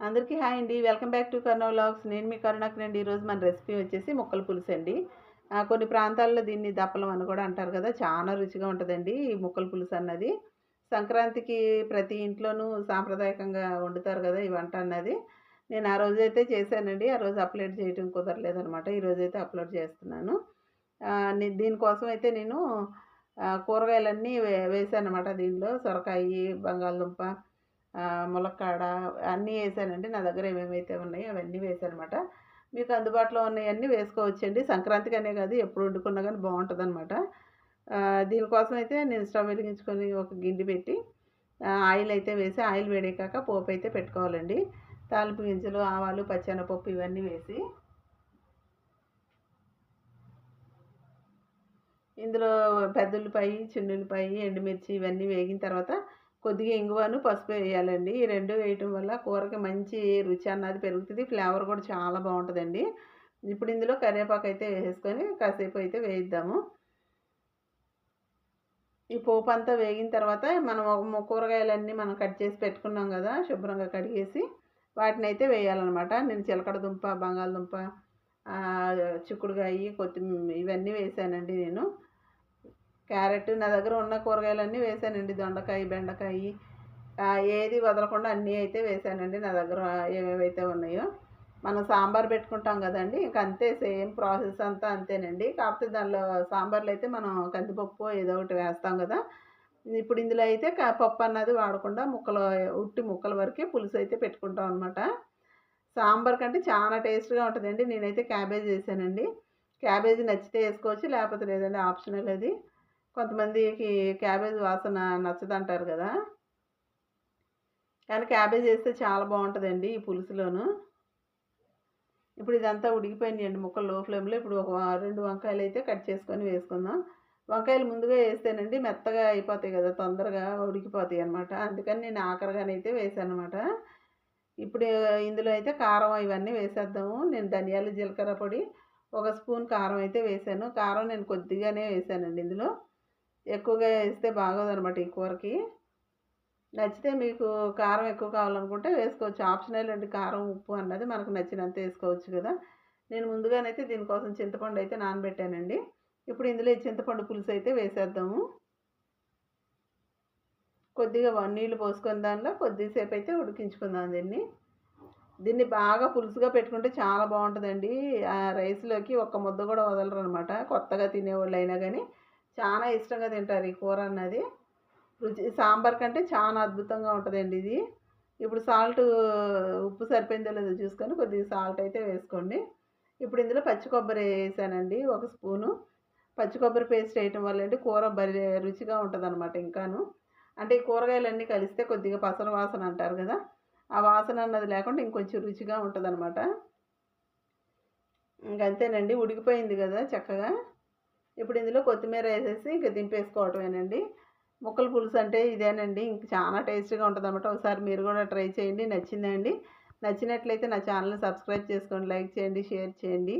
అందరికీ హాయ్ అండి. Welcome back to Karna vlogs. నేను మీ కరుణాకర్ ఈరోజు మన రెసిపీ వచ్చేసి ముక్కల పులుసు అండి. కొన్ని ప్రాంతాల్లో దీన్ని దప్పలం అని కూడా అంటారు కదా చాలా రుచిగా ఉంటుందండి ఈ ముక్కల పులుసు అన్నది. సంక్రాంతికి ప్రతి ఇంట్లోనూ సాంప్రదాయకంగా వండుతారు కదా ఈ వంట అన్నది. నేను ఆ రోజైతే చేశానండి. ఆ రోజు అప్లోడ్ చేయడం కుదరలేదనమాట ఈరోజైతే అప్లోడ్ చేస్తున్నాను. దీనికోసం అయితే నేను కూరగాయలన్నీ వే వేసాను అనమాట దీనిలో. సొరకాయ బంగాళదుంప ములక్కాడ అన్నీ వేసానండి. నా దగ్గర ఏమేమైతే ఉన్నాయో అవన్నీ వేసాను అనమాట మీకు అందుబాటులో ఉన్నాయన్నీ వేసుకోవచ్చండి. సంక్రాంతికి అనే కాదు ఎప్పుడు వండుకున్నా కానీ బాగుంటుంది అనమాట దీనికోసం అయితే నేను స్టవ్ వెలిగించుకొని ఒక గిన్నె పెట్టి ఆయిల్ అయితే వేసి ఆయిల్ వేడేకాక పోపు అయితే పెట్టుకోవాలండి. తాలింపు గింజలు ఆవాలు పచ్చెనపప్పు ఇవన్నీ వేసి ఇందులో పెద్దుల్లిపాయి చిన్నుల్లిపాయి ఎండుమిర్చి ఇవన్నీ వేగిన తర్వాత కొద్దిగా ఇంగువను పసుపు వేయాలండి. ఈ రెండు వేయటం వల్ల కూరకి మంచి రుచి అన్నది పెరుగుతుంది ఫ్లేవర్ కూడా చాలా బాగుంటుందండి. ఇప్పుడు ఇందులో కరివేపాకు అయితే వేసుకొని కాసేపు అయితే వేయిద్దాము. ఈ పోపు అంతా వేగిన తర్వాత మనం కూరగాయలన్నీ మనం కట్ చేసి పెట్టుకున్నాం కదా శుభ్రంగా కడిగేసి వాటిని అయితే వేయాలన్నమాట. నేను చిలకడ దుంప బంగాళదుంప చిక్కుడుగాయి కొత్తిమీర ఇవన్నీ వేసానండి నేను. క్యారెట్ నా దగ్గర ఉన్న కూరగాయలన్నీ వేసానండి. దొండకాయ బెండకాయ ఏది వదలకుండా అన్నీ అయితే వేసానండి నా దగ్గర ఏమేవైతే ఉన్నాయో. మనం సాంబార్ పెట్టుకుంటాం కదండి ఇంక అంతే సేమ్ ప్రాసెస్ అంతా అంతేనండి. కాకపోతే దానిలో సాంబార్లో అయితే మనం కందిపప్పు ఏదో ఒకటి వేస్తాం కదా. ఇప్పుడు ఇందులో అయితే క- పప్పు అన్నది వాడకుండా ముక్కలు ఉట్టి ముక్కల వరకే పులుసు అయితే పెట్టుకుంటాం అనమాట సాంబార్ కంటే చాలా టేస్ట్గా ఉంటుందండి. నేనైతే క్యాబేజ్ వేసానండి. క్యాబేజీ నచ్చితే వేసుకోవచ్చు లేకపోతే లేదండి ఆప్షనల్ అది. కొంతమందికి క్యాబేజ్ వాసన నచ్చదంటారు కదా. కానీ క్యాబేజ్ వేస్తే చాలా బాగుంటుందండి ఈ పులుసులోను. ఇప్పుడు ఇదంతా ఉడికిపోయినాయండి ముక్కలు లో ఫ్లేమ్లో. ఇప్పుడు ఒక రెండు వంకాయలు అయితే కట్ చేసుకొని వేసుకుందాం. వంకాయలు ముందుగా వేస్తేనండి మెత్తగా అయిపోతాయి కదా తొందరగా ఉడికిపోతాయి అనమాట అందుకని నేను ఆఖరిగానైతే వేసాను అనమాట ఇప్పుడు ఇందులో అయితే కారం ఇవన్నీ వేసేద్దాము. నేను ధనియాలు జీలకర్ర పొడి ఒక స్పూన్ కారం అయితే వేసాను కారం నేను కొద్దిగానే వేసానండి ఇందులో. ఎక్కువగా వేస్తే బాగోదు అనమాట ఈ కూరకి. నచ్చితే మీకు కారం ఎక్కువ కావాలనుకుంటే వేసుకోవచ్చు. ఆప్షనల్ అండి కారం ఉప్పు అన్నది మనకు నచ్చినంత వేసుకోవచ్చు కదా. నేను ముందుగానైతే దీనికోసం చింతపండు అయితే నానబెట్టానండి. ఇప్పుడు ఇందులో చింతపండు పులుసు అయితే వేసేద్దాము. కొద్దిగా నీళ్ళు పోసుకుని పోసుకొని దానిలో కొద్దిసేపు అయితే ఉడికించుకుందాం దీన్ని. దీన్ని బాగా పులుసుగా పెట్టుకుంటే చాలా బాగుంటుందండి. ఆ రైస్లోకి ఒక్క ముద్ద కూడా వదలరు అనమాట కొత్తగా తినేవాళ్ళు అయినా కానీ చాలా ఇష్టంగా తింటారు ఈ కూర అన్నది. రుచి సాంబార్ కంటే చాలా అద్భుతంగా ఉంటుందండి ఇది. ఇప్పుడు సాల్ట్ ఉప్పు సరిపోయిందో లేదో చూసుకొని కొద్దిగా సాల్ట్ అయితే వేసుకోండి. ఇప్పుడు ఇందులో పచ్చి కొబ్బరి వేసానండి ఒక స్పూను. పచ్చి కొబ్బరి పేస్ట్ వేయటం వల్ల అంటే కూర బరి రుచిగా ఉంటుందన్నమాట ఇంకాను. అంటే ఈ కూరగాయలన్నీ కలిస్తే కొద్దిగా పసల వాసన అంటారు కదా ఆ వాసన అన్నది లేకుండా ఇంకొంచెం రుచిగా ఉంటుందన్నమాట. ఇంకంతేనండి ఉడికిపోయింది కదా చక్కగా. ఇప్పుడు ఇందులో కొత్తిమీర వేసేసి ఇంకా దింపేసుకోవటమేనండి. ముక్కల పులుసు అంటే ఇదేనండి. ఇంక చాలా టేస్టీగా ఉంటుంది అనమాట ఒకసారి మీరు కూడా ట్రై చేయండి. నచ్చిందండి. నచ్చినట్లయితే నా ఛానల్ని సబ్స్క్రైబ్ చేసుకోండి. లైక్ చేయండి. షేర్ చేయండి.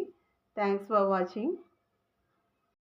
Thanks for watching.